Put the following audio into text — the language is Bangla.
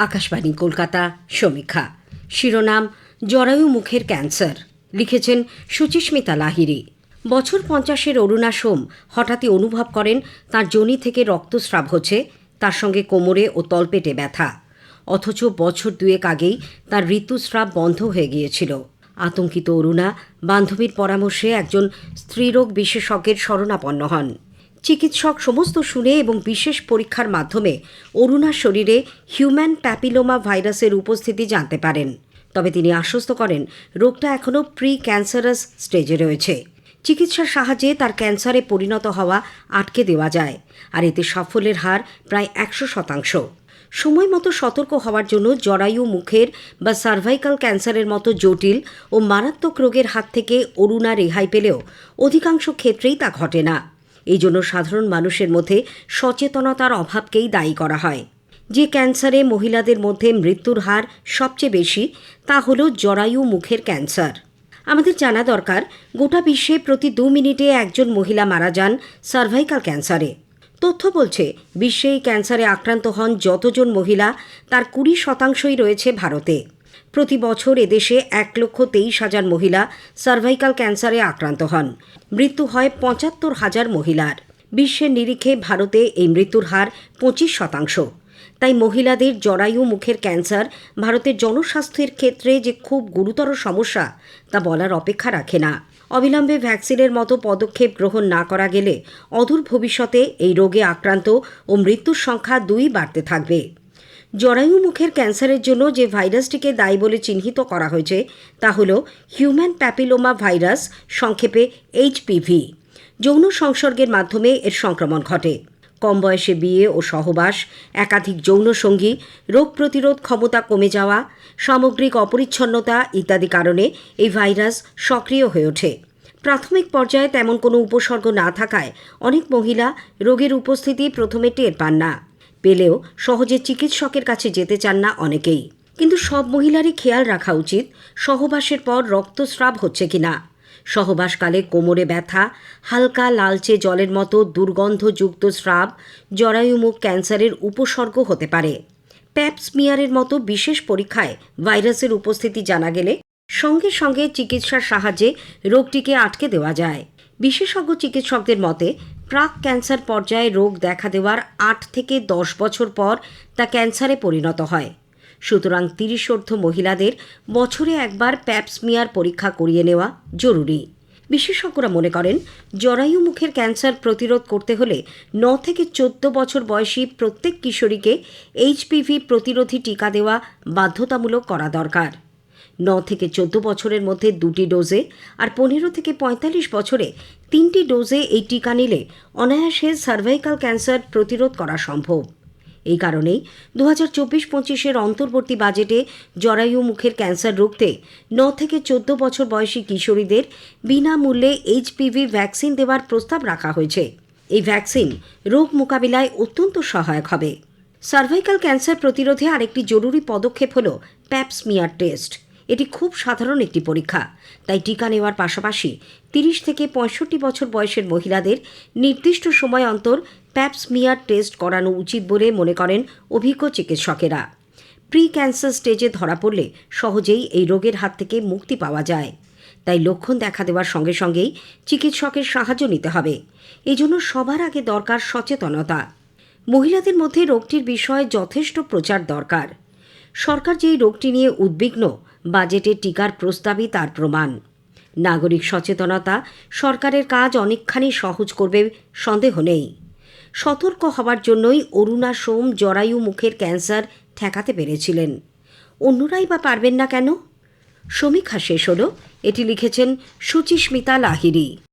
আকাশবাণী কলকাতা, সমীক্ষা। শিরোনাম, জরায়ু মুখের ক্যান্সার। লিখেছেন সুচিস্মিতা লাহিরি বছর পঞ্চাশের অরুণা সোম হঠাৎই অনুভব করেন তার যোনি থেকে রক্তস্রাব হচ্ছে, তার সঙ্গে কোমরে ও তলপেটে ব্যথা। অথচ বছর দুয়েক আগেই তার ঋতুস্রাব বন্ধ হয়ে গিয়েছিল। আতঙ্কিত অরুণা বান্ধবীর পরামর্শে একজন স্ত্রীরোগ বিশেষজ্ঞের শরণাপন্ন হন। চিকিৎসক সমস্ত শুনে এবং বিশেষ পরীক্ষার মাধ্যমে অরুণার শরীরে হিউম্যান প্যাপিলোমা ভাইরাসের উপস্থিতি জানতে পারেন। তবে তিনি আশ্বস্ত করেন, রোগটা এখনও প্রি ক্যান্সারাস স্টেজে রয়েছে। চিকিৎসার সাহায্যে তার ক্যান্সারে পরিণত হওয়া আটকে দেওয়া যায়, আর এতে সাফল্যের হার প্রায় একশো শতাংশ। সময় মতো সতর্ক হওয়ার জন্য জরায়ু মুখের বা সার্ভাইকাল ক্যান্সারের মতো জটিল ও মারাত্মক রোগের হাত থেকে অরুণা রেহাই পেলেও অধিকাংশ ক্ষেত্রেই তা ঘটে না। এই জন্য সাধারণ মানুষের মধ্যে সচেতনতার অভাবকেই দায়ী করা হয়। যে ক্যান্সারে মহিলাদের মধ্যে মৃত্যুর হার সবচেয়ে বেশি, তা হল জরায়ু মুখের ক্যান্সার। আমাদের জানা দরকার, গোটা বিশ্বে প্রতি দু মিনিটে একজন মহিলা মারা যান সার্ভাইকাল ক্যান্সারে তথ্য বলছে, বিশ্বে এই ক্যান্সারে আক্রান্ত হন যতজন মহিলা, তার কুড়ি শতাংশই রয়েছে ভারতে। প্রতি বছর এদেশে এক লক্ষ তেইশ হাজার মহিলা সার্ভাইকাল ক্যান্সারে আক্রান্ত হন। মৃত্যু হয় পঁচাত্তর হাজার মহিলার। বিশ্বের নিরিখে ভারতে এই মৃত্যুর হার পঁচিশ শতাংশ। তাই মহিলাদের জরায়ু মুখের ক্যান্সার ভারতের জনস্বাস্থ্যের ক্ষেত্রে যে খুব গুরুতর সমস্যা, তা বলার অপেক্ষা রাখে না। অবিলম্বে ভ্যাকসিনের মতো পদক্ষেপ গ্রহণ না করা গেলে অদূর ভবিষ্যতে এই রোগে আক্রান্ত ও মৃত্যুর সংখ্যা দুই বাড়তে থাকবে। জরায়ু মুখের ক্যান্সারের জন্য যে ভাইরাসটিকে দায়ী বলে চিহ্নিত করা হয়েছে, তা হল হিউম্যান প্যাপিলোমা ভাইরাস, সংক্ষেপে এইচপিভি। যৌন সংসর্গের মাধ্যমে এর সংক্রমণ ঘটে। কম বয়সে বিয়ে ও সহবাস, একাধিক যৌন সঙ্গী, রোগ প্রতিরোধ ক্ষমতা কমে যাওয়া, সামগ্রিক অপরিচ্ছন্নতা ইত্যাদি কারণে এই ভাইরাস সক্রিয় হয়ে ওঠে। প্রাথমিক পর্যায়ে তেমন কোনো উপসর্গ না থাকায় অনেক মহিলা রোগের উপস্থিতি প্রথমে টের পান না। পেলেও সহজে চিকিৎসকের কাছে যেতে চান না অনেকেই। কিন্তু সব মহিলারই খেয়াল রাখা উচিত সহবাসের পর রক্তস্রাব হচ্ছে কিনা। সহবাসকালে কোমরে ব্যথা, হালকা লালচে জলের মতো দুর্গন্ধযুক্ত স্রাব জরায়ুমুখ ক্যান্সারের উপসর্গ হতে পারে। প্যাপসমিয়ারের মতো বিশেষ পরীক্ষায় ভাইরাসের উপস্থিতি জানা গেলে সঙ্গে সঙ্গে চিকিৎসার সাহায্যে রোগটিকে আটকে দেওয়া যায়। বিশেষজ্ঞ চিকিৎসকদের মতে প্রাক ক্যান্সার পর্যায়ে রোগ দেখা দেওয়ার আট থেকে দশ বছর পর তা ক্যান্সারে পরিণত হয়। সুতরাং তিরিশোর্ধ্ব মহিলাদের বছরে একবার প্যাপসমিয়ার পরীক্ষা করিয়ে নেওয়া জরুরি। বিশেষজ্ঞরা মনে করেন, জরায়ু মুখের ক্যান্সার প্রতিরোধ করতে হলে ন থেকে চোদ্দ বছর বয়সী প্রত্যেক কিশোরীকে এইচপিভি প্রতিরোধী টিকা দেওয়া বাধ্যতামূলক করা দরকার। ন থেকে চোদ্দ বছরের মধ্যে দুটি ডোজে আর পনেরো থেকে পঁয়তাল্লিশ বছরে তিনটি ডোজে এই টিকা নিলে অনায়াসে সার্ভাইকাল ক্যান্সার প্রতিরোধ করা সম্ভব। এই কারণেই দু হাজার চব্বিশ পঁচিশের অন্তর্বর্তী বাজেটে জরায়ু মুখের ক্যান্সার রুখতে ন থেকে চোদ্দ বছর বয়সী কিশোরীদের বিনামূল্যে এইচপিভি ভ্যাকসিন দেওয়ার প্রস্তাব রাখা হয়েছে। এই ভ্যাকসিন রোগ মোকাবিলায় অত্যন্ত সহায়ক হবে। সার্ভাইকাল ক্যান্সার প্রতিরোধে আরেকটি জরুরি পদক্ষেপ হল প্যাপসমিয়ার টেস্ট। এটি খুব সাধারণ একটি পরীক্ষা। তাই টিকা নেওয়ার পাশাপাশি তিরিশ থেকে পঁয়ষট্টি বছর বয়সের মহিলাদের নির্দিষ্ট সময় অন্তর প্যাপসমিয়ার টেস্ট করানো উচিত বলে মনে করেন অভিজ্ঞ চিকিৎসকেরা। প্রি ক্যান্সার স্টেজে ধরা পড়লে সহজেই এই রোগের হাত থেকে মুক্তি পাওয়া যায়। তাই লক্ষণ দেখা দেওয়ার সঙ্গে সঙ্গেই চিকিৎসকের সাহায্য নিতে হবে। এজন্য সবার আগে দরকার সচেতনতা। মহিলাদের মধ্যে রোগটির বিষয়ে যথেষ্ট প্রচার দরকার। সরকার যেই রোগটি নিয়ে উদ্বিগ্ন বাজেটে টিকার প্রস্তাবই তার প্রমাণ। নাগরিক সচেতনতা সরকারের কাজ অনেকখানি সহজ করবে সন্দেহ নেই। সতর্ক হবার জন্যই অরুণা সোম জরায়ু মুখের ক্যান্সার ঠেকাতে পেরেছিলেন। অন্যরাই বা পারবেন না কেন? সমীক্ষা শেষ হল, এটি লিখেছেন সুচিস্মিতা লাহিড়ী।